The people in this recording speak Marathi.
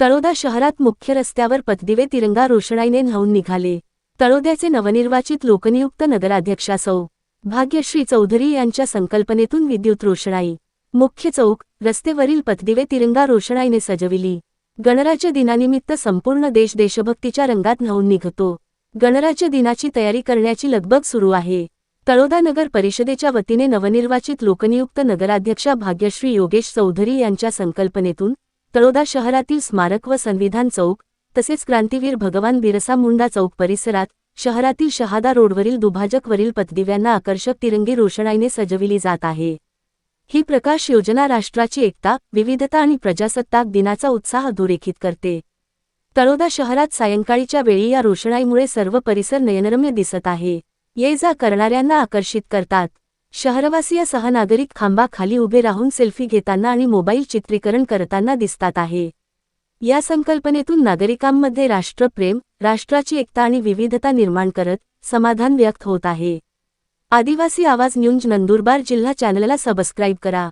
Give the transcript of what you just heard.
तळोदा शहरात मुख्य रस्त्यावर पतदिवे तिरंगा रोषणाईने न्हावून निघाले. तळोद्याचे नवनिर्वाचित लोकनियुक्त नगराध्यक्षा सौ भाग्यश्री चौधरी यांच्या संकल्पनेतून विद्युत रोषणाई. मुख्य चौक रस्तेवरील पतदिवे तिरंगा रोषणाईने सजविली. गणराज्य दिनानिमित्त संपूर्ण देश देशभक्तीच्या रंगात न्हावून निघतो. गणराज्य दिनाची तयारी करण्याची लगबग सुरू आहे. तळोदा नगर परिषदेच्या वतीने नवनिर्वाचित लोकनियुक्त नगराध्यक्षा भाग्यश्री योगेश चौधरी यांच्या संकल्पनेतून तळोदा शहरातील स्मारक व संविधान चौक तसेच क्रांतीवीर भगवान बिरसा मुंडा चौक परिसरात शहरातील शहादा रोडवरील दुभाजकवरील पतदिव्यांना आकर्षक तिरंगी रोषणाईने सजविली जात आहे. ही प्रकाश योजना राष्ट्राची एकता विविधता आणि प्रजासत्ताक दिनाचा उत्साह अधोरेखित करते. तळोदा शहरात सायंकाळीच्या वेळी या रोषणाईमुळे सर्व परिसर नयनरम्य दिसत आहे. ये जा करणाऱ्यांना आकर्षित करतात. शहरवासीय सहनागरिक खांबाखाली उभे राहून सेल्फी घेताना आणि मोबाईल चित्रीकरण करताना दिसतात आहे. या संकल्पनेतून नागरिकांमध्ये राष्ट्रप्रेम राष्ट्राची एकता आणि विविधता निर्माण करत समाधान व्यक्त होत आहे. आदिवासी आवाज न्यूज नंदुरबार जिल्हा चॅनलला सबस्क्राईब करा.